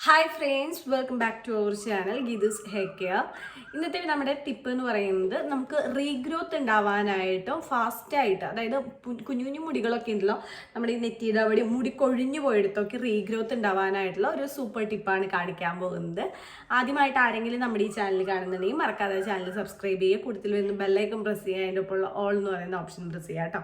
Hi friends welcome back to our channel Geethu's here ഇന്നത്തെ നമ്മുടെ tip എന്ന് പറയുന്നത് നമുക്ക് റീഗ്രോത്ത് ഉണ്ടാവാനായിട്ടും ഫാസ്റ്റായിട്ട് അതായത് കുഞ്ഞു കുഞ്ഞു മുടികളൊക്കെ ഉണ്ടല്ലോ നമ്മുടെ ഈ നെറ്റിയുടെ അവിടെ മുടി കൊഴിഞ്ഞു പോയെടുത്തൊക്കെ റീഗ്രോത്ത് ഉണ്ടാവാനായിട്ടുള്ള ഒരു സൂപ്പർ ടിപ്പാണ് കാണിക്കാൻ പോകുന്നത്. ആദ്യമായിട്ട് ആരെങ്കിലും നമ്മുടെ ഈ ചാനൽ കാണുന്നുണ്ടെങ്കിൽ മറക്കാതെ ചാനൽ സബ്സ്ക്രൈബ് ചെയ്യുക കൂടുതൽ വരുന്ന ബെല്ലൈക്കൺ പ്രസ് ചെയ്യുക അതിന്റെ ഒപ്പം ഓൾ എന്ന് പറയുന്ന ഓപ്ഷൻ പ്രസ് ചെയ്യുക കേട്ടോ.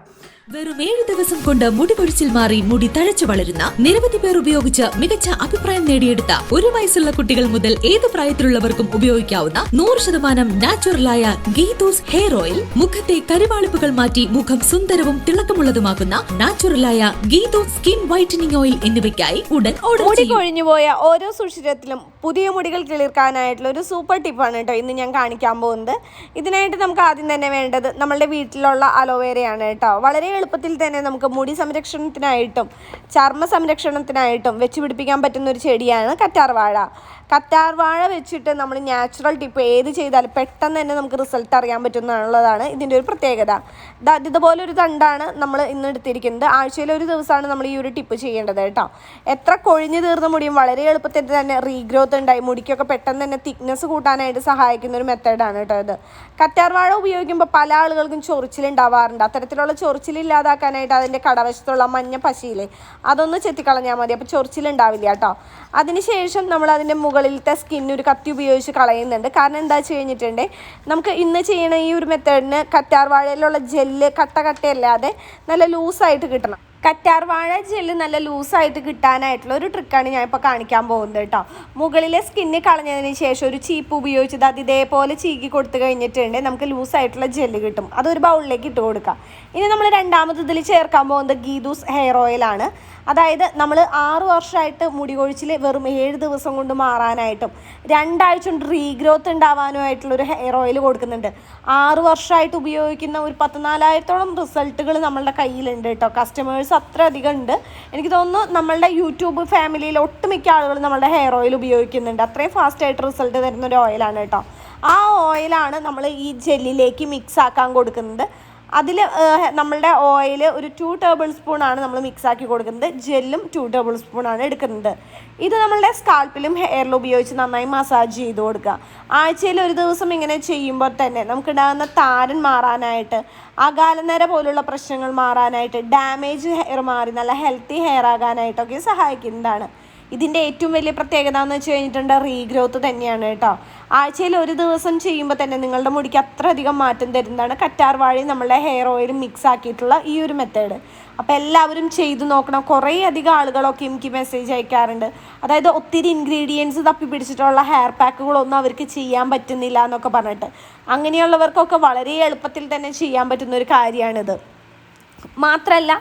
വെറും ഏഴ് ദിവസം കൊണ്ട് മുടി കൊഴിച്ചിൽ മാറി മുടി തഴച്ചു വളരുന്ന നിരവധി പേർ ഉപയോഗിച്ച് മികച്ച അഭിപ്രായം നേടിയെടുത്ത ഒരു വയസ്സുള്ള കുട്ടികൾ മുതൽ ഏത് പ്രായത്തിലുള്ളവർക്കും ഉപയോഗിക്കാവുന്ന നൂറ് ശതമാനം നാച്ചുറലായ ഗീതൂസ് ഹെയർ ഓയിൽ മുഖത്തെ കരുവാളിപ്പുകൾ മാറ്റി മുഖം സുന്ദരവും തിളക്കമുള്ളതുമാക്കുന്ന നാച്ചുറലായ ഗീതൂസ് സ്കിൻ വൈറ്റനിങ് ഓയിൽ എന്നിവയ്ക്കായി ഉടൻ ചെയ്യൂ. ഓരോ സുഷിരത്തിലും പുതിയ മുടികൾ കിളിർക്കാനായിട്ടുള്ള ഒരു സൂപ്പർ ടിപ്പാണ് കേട്ടോ ഇന്ന് ഞാൻ കാണിക്കാൻ പോകുന്നത്. ഇതിനായിട്ട് നമുക്ക് ആദ്യം തന്നെ വേണ്ടത് നമ്മളുടെ വീട്ടിലുള്ള അലോവേരയാണ് കേട്ടോ. വളരെ എളുപ്പത്തിൽ തന്നെ നമുക്ക് മുടി സംരക്ഷണത്തിനായിട്ടും ചർമ്മ സംരക്ഷണത്തിനായിട്ടും വെച്ച് പിടിപ്പിക്കാൻ പറ്റുന്ന ഒരു ചെടിയാണ് കറ്റാർവാഴ. കറ്റാർവാഴ വെച്ചിട്ട് നമ്മൾ നാച്ചുറൽ ടിപ്പ് ഏത് ചെയ്താലും പെട്ടെന്ന് തന്നെ നമുക്ക് റിസൾട്ട് അറിയാൻ പറ്റുന്നതാണുള്ളതാണ് ഇതിന്റെ ഒരു പ്രത്യേകത. ഇതുപോലെ ഒരു തണ്ടാണ് നമ്മൾ ഇന്ന് എടുത്തിരിക്കുന്നത്. ആഴ്ചയിൽ ഒരു ദിവസമാണ് നമ്മൾ ഈ ഒരു ടിപ്പ് ചെയ്യേണ്ടത് കേട്ടോ. എത്ര കൊഴിഞ്ഞു തീർന്ന മുടിയും വളരെ എളുപ്പത്തിൽ തന്നെ റീഗ്രോത്ത് ഉണ്ടായി. മുടിക്കൊക്കെ പെട്ടെന്ന് തന്നെ തിക്നെസ് കൂട്ടാനായിട്ട് സഹായിക്കുന്ന ഒരു മെത്തേഡാണ് കേട്ടോ ഇത്. കറ്റാർ വാഴ ഉപയോഗിക്കുമ്പോൾ പല ആളുകൾക്കും ചൊറിച്ചിലുണ്ടാവാറുണ്ട് അത്തരത്തിലുള്ള ചൊറിച്ചിൽ ഇല്ലാതാക്കാനായിട്ട് അതിന്റെ കടവശത്തുള്ള മഞ്ഞ പശിയില്ലേ അതൊന്ന് ചെത്തിക്കളഞ്ഞാൽ മതി. അപ്പോൾ ചൊറിച്ചിലുണ്ടാവില്ല കേട്ടോ. അതിനുശേഷം നമ്മൾ അതിന്റെ മുകളിലത്തെ സ്കിൻ ഒരു കത്തി ഉപയോഗിച്ച് കളയുന്നുണ്ട്. കാരണം എന്താ വെച്ച് കഴിഞ്ഞിട്ടുണ്ടെങ്കിൽ നമുക്ക് ഇന്ന് ചെയ്യണ ഈ ഒരു മെത്തേഡിന് കറ്റാർവാഴയിലുള്ള ജെല്ല് കട്ട കട്ടയല്ലാതെ നല്ല ലൂസായിട്ട് കിട്ടണം. കറ്റാർ വാഴ ജെല്ല് നല്ല ലൂസായിട്ട് കിട്ടാനായിട്ടുള്ള ഒരു ട്രിക്കാണ് ഇപ്പോൾ കാണിക്കാൻ പോകുന്നത് കേട്ടോ മുകളിലെ സ്കിന്ന് കളഞ്ഞതിന് ശേഷം ഒരു ചീപ്പ് ഉപയോഗിച്ചത് അത് ഇതേപോലെ ചീകി കൊടുത്തു കഴിഞ്ഞിട്ടുണ്ടെങ്കിൽ നമുക്ക് ലൂസായിട്ടുള്ള ജെല്ല് കിട്ടും. അതൊരു ബൗളിലേക്ക് ഇട്ട് കൊടുക്കാം. ഇനി നമ്മൾ രണ്ടാമത് ഇതിൽ ചേർക്കാൻ പോകുന്നത് ഗീദൂസ് ഹെയർ ഓയിലാണ് അതായത് നമ്മൾ ആറ് വർഷമായിട്ട് മുടി കൊഴിച്ചിൽ വെറും ഏഴ് ദിവസം കൊണ്ട് മാറാനായിട്ടും രണ്ടാഴ്ച കൊണ്ട് റീഗ്രോത്ത് ഉണ്ടാവാനുമായിട്ടുള്ള ഒരു ഹെയർ ഓയിൽ കൊടുക്കുന്നുണ്ട്. ആറ് വർഷമായിട്ട് ഉപയോഗിക്കുന്ന ഒരു പത്തിനാലായിരത്തോളം റിസൾട്ടുകൾ നമ്മളുടെ കയ്യിലുണ്ട് കേട്ടോ കസ്റ്റമേഴ്സ് അത്ര അധികം ഉണ്ട്. എനിക്ക് തോന്നുന്നു നമ്മളുടെ യൂട്യൂബ് ഫാമിലിയിൽ ഒട്ടുമിക്ക ആളുകൾ നമ്മളുടെ ഹെയർ ഓയിൽ ഉപയോഗിക്കുന്നുണ്ട്. അത്രയും ഫാസ്റ്റായിട്ട് റിസൾട്ട് തരുന്ന ഒരു ഓയിലാണ് കേട്ടോ. ആ ഓയിലാണ് നമ്മൾ ഈ ജെല്ലിലേക്ക് മിക്സ് ആക്കാൻ കൊടുക്കുന്നത്. അതിൽ നമ്മളുടെ ഓയിൽ ഒരു ടു ടേബിൾ സ്പൂൺ ആണ് നമ്മൾ മിക്സ് ആക്കി കൊടുക്കുന്നത്. ജെല്ലും ടു ടേബിൾ സ്പൂൺ ആണ് എടുക്കുന്നത്. ഇത് നമ്മളുടെ സ്കാൽപ്പിലും ഹെയറിലും ഉപയോഗിച്ച് നന്നായി മസാജ് ചെയ്ത് കൊടുക്കുക. ആഴ്ചയിൽ ഒരു ദിവസം ഇങ്ങനെ ചെയ്യുമ്പോൾ തന്നെ നമുക്കുണ്ടാകുന്ന താരൻ മാറാനായിട്ട് അകാലനര പോലുള്ള പ്രശ്നങ്ങൾ മാറാനായിട്ട് ഡാമേജ് ഹെയർ മാറി നല്ല ഹെൽത്തി ഹെയർ ആകാനായിട്ടൊക്കെ സഹായിക്കുന്നതാണ്. ഇതിന്റെ ഏറ്റവും വലിയ പ്രത്യേകത എന്ന് വെച്ച് കഴിഞ്ഞിട്ടുണ്ട് റീഗ്രോത്ത് തന്നെയാണ് കേട്ടോ. ആഴ്ചയിൽ ഒരു ദിവസം ചെയ്യുമ്പോൾ തന്നെ നിങ്ങളുടെ മുടിക്ക് അത്രയധികം മാറ്റം തരുന്നതാണ് കറ്റാർ വാഴി നമ്മളുടെ ഹെയർ ഓയിൽ മിക്സ് ആക്കിയിട്ടുള്ള ഈ ഒരു മെത്തേഡ് അപ്പോൾ എല്ലാവരും ചെയ്തു നോക്കണം. കുറേ അധികം ആളുകളൊക്കെ എനിക്ക് മെസ്സേജ് അയക്കാറുണ്ട്. അതായത് ഒത്തിരി ഇൻഗ്രീഡിയൻസ് തപ്പി പിടിച്ചിട്ടുള്ള ഹെയർ പാക്കുകളൊന്നും അവർക്ക് ചെയ്യാൻ പറ്റുന്നില്ല എന്നൊക്കെ പറഞ്ഞിട്ട്. അങ്ങനെയുള്ളവർക്കൊക്കെ വളരെ എളുപ്പത്തിൽ തന്നെ ചെയ്യാൻ പറ്റുന്ന ഒരു കാര്യമാണിത്. മാത്രമല്ല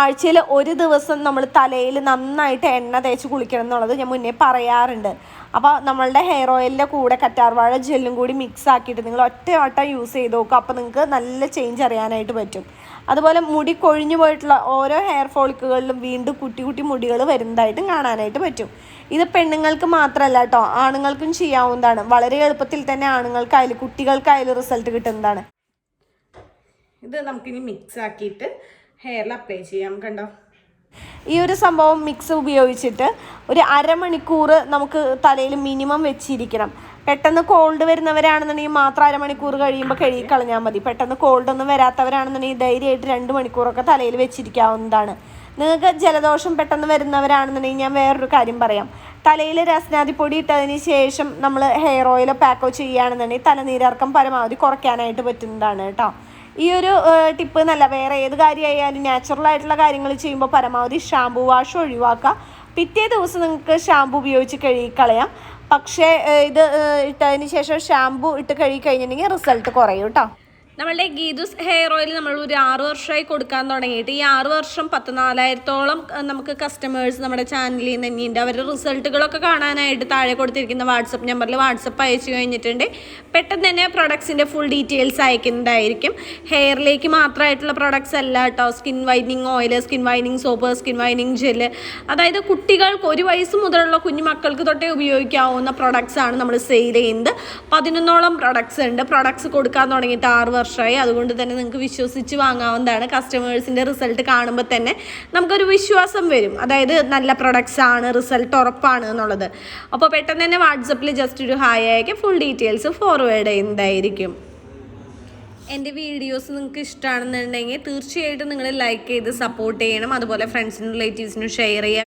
ആഴ്ചയിൽ ഒരു ദിവസം നമ്മൾ തലയിൽ നന്നായിട്ട് എണ്ണ തേച്ച് കുളിക്കണം എന്നുള്ളത് ഞാൻ മുന്നേ പറയാറുണ്ട്. അപ്പോൾ നമ്മളുടെ ഹെയർ ഓയിലിന്റെ കൂടെ കറ്റാർവാഴ ജെല്ലും കൂടി മിക്സ് ആക്കിയിട്ട് നിങ്ങൾ ഒറ്റ വട്ടം യൂസ് ചെയ്ത് നോക്കുക. അപ്പോൾ നിങ്ങൾക്ക് നല്ല ചേഞ്ച് അറിയാനായിട്ട് പറ്റും. അതുപോലെ മുടി കൊഴിഞ്ഞു പോയിട്ടുള്ള ഓരോ ഹെയർ ഫോളിക്കുകളിലും വീണ്ടും കുട്ടി കുട്ടി മുടികൾ വരുന്നതായിട്ടും കാണാനായിട്ട് പറ്റും. ഇത് പെണ്ണുങ്ങൾക്ക് മാത്രമല്ല കേട്ടോ ആണുങ്ങൾക്കും ചെയ്യാവുന്നതാണ്. വളരെ എളുപ്പത്തിൽ തന്നെ ആണുങ്ങൾക്കായാലും കുട്ടികൾക്കായാലും റിസൾട്ട് കിട്ടുന്നതാണ്. ഇത് നമുക്കിനി മിക്സ് ആക്കിയിട്ട് ഹെയറിൽ അപ്ലൈ ചെയ്യാം കണ്ടോ? ഈ ഒരു സംഭവം മിക്സ് ഉപയോഗിച്ചിട്ട് ഒരു അരമണിക്കൂർ നമുക്ക് തലയിൽ മിനിമം വെച്ചിരിക്കണം. പെട്ടെന്ന് കോൾഡ് വരുന്നവരാണെന്നുണ്ടെങ്കിൽ മാത്രം അരമണിക്കൂർ കഴിയുമ്പോൾ കഴുകി കളഞ്ഞാൽ മതി. പെട്ടെന്ന് കോൾഡ് ഒന്നും വരാത്തവരാണെന്നുണ്ടെങ്കിൽ ധൈര്യമായിട്ട് രണ്ട് മണിക്കൂറൊക്കെ തലയിൽ വെച്ചിരിക്കാവുന്നതാണ്. നിങ്ങൾക്ക് ജലദോഷം പെട്ടെന്ന് വരുന്നവരാണെന്നുണ്ടെങ്കിൽ ഞാൻ വേറൊരു കാര്യം പറയാം. തലയിൽ രസനാദിപ്പൊടി ഇട്ടതിന് ശേഷം നമ്മൾ ഹെയർ ഓയിലോ പാക്കോ ചെയ്യുകയാണെന്നുണ്ടെങ്കിൽ തലനീരർക്കം പരമാവധി കുറയ്ക്കാനായിട്ട് പറ്റുന്നതാണ് കേട്ടോ. ഈ ഒരു ടിപ്പ് എന്നല്ല വേറെ ഏത് കാര്യമായാലും നാച്ചുറൽ ആയിട്ടുള്ള കാര്യങ്ങൾ ചെയ്യുമ്പോൾ പരമാവധി ഷാമ്പു വാഷ് ഒഴിവാക്കുക. പിറ്റേ ദിവസം നിങ്ങൾക്ക് ഷാമ്പു ഉപയോഗിച്ച് കഴുകിക്കളയാം. പക്ഷേ ഇത് ഇട്ടതിന് ശേഷം ഷാമ്പു ഇട്ട് കഴുകി കഴിഞ്ഞിട്ടുണ്ടെങ്കിൽ റിസൾട്ട് കുറയും കേട്ടോ. നമ്മളുടെ ഗീതുസ് ഹെയർ ഓയിൽ നമ്മൾ ഒരു ആറ് വർഷമായി കൊടുക്കാൻ തുടങ്ങിയിട്ട് ഈ ആറ് വർഷം പത്ത് നാലായിരത്തോളം അഹ് നമുക്ക് കസ്റ്റമേഴ്സ് നമ്മുടെ ചാനലിൽ നിന്ന് തന്നെയുണ്ട് അവരുടെ റിസൾട്ടുകളൊക്കെ കാണാനായിട്ട് താഴെ കൊടുത്തിരിക്കുന്ന വാട്സപ്പ് നമ്പറിൽ വാട്സപ്പ് അയച്ചു കഴിഞ്ഞിട്ടുണ്ട്. പെട്ടെന്ന് തന്നെ പ്രൊഡക്ട്സിന്റെ ഫുൾ ഡീറ്റെയിൽസ് അയക്കുന്നതായിരിക്കും. ഹെയറിലേക്ക് മാത്രമായിട്ടുള്ള പ്രൊഡക്ട്സ് അല്ല കേട്ടോ. Skin whitening oil skin whitening soap skin whitening gel അതായത് കുട്ടികൾക്ക് ഒരു വയസ്സ് മുതലുള്ള കുഞ്ഞു മക്കൾക്ക് തൊട്ടേ ഉപയോഗിക്കാവുന്ന പ്രൊഡക്ട്സ് ആണ് നമ്മൾ സെയിൽ ചെയ്യുന്നത്. പതിനൊന്നോളം പ്രൊഡക്ട്സ് ഉണ്ട്. പ്രൊഡക്ട്സ് കൊടുക്കാൻ തുടങ്ങിയിട്ട് ആറ് വർഷം വർഷമായി അതുകൊണ്ട് തന്നെ നിങ്ങൾക്ക് വിശ്വസിച്ച് വാങ്ങാവുന്നതാണ് കസ്റ്റമേഴ്സിന്റെ റിസൾട്ട് കാണുമ്പോൾ തന്നെ നമുക്കൊരു വിശ്വാസം വരും. അതായത് നല്ല പ്രൊഡക്ട്സ് ആണ് റിസൾട്ട് ഉറപ്പാണ് എന്നുള്ളത്. അപ്പോൾ പെട്ടെന്ന് തന്നെ വാട്സപ്പിൽ ജസ്റ്റ് ഒരു ഹായ് അയക്കുക ഫുൾ ഡീറ്റെയിൽസ് ഫോർവേഡ് ചെയ്യുന്നതായിരിക്കും എന്റെ വീഡിയോസ് നിങ്ങൾക്ക് ഇഷ്ടമാണെന്നുണ്ടെങ്കിൽ തീർച്ചയായിട്ടും നിങ്ങൾ ലൈക്ക് ചെയ്ത് സപ്പോർട്ട് ചെയ്യണം. അതുപോലെ ഫ്രണ്ട്സിനും റിലേറ്റീവ്സിനും ഷെയർ ചെയ്യുക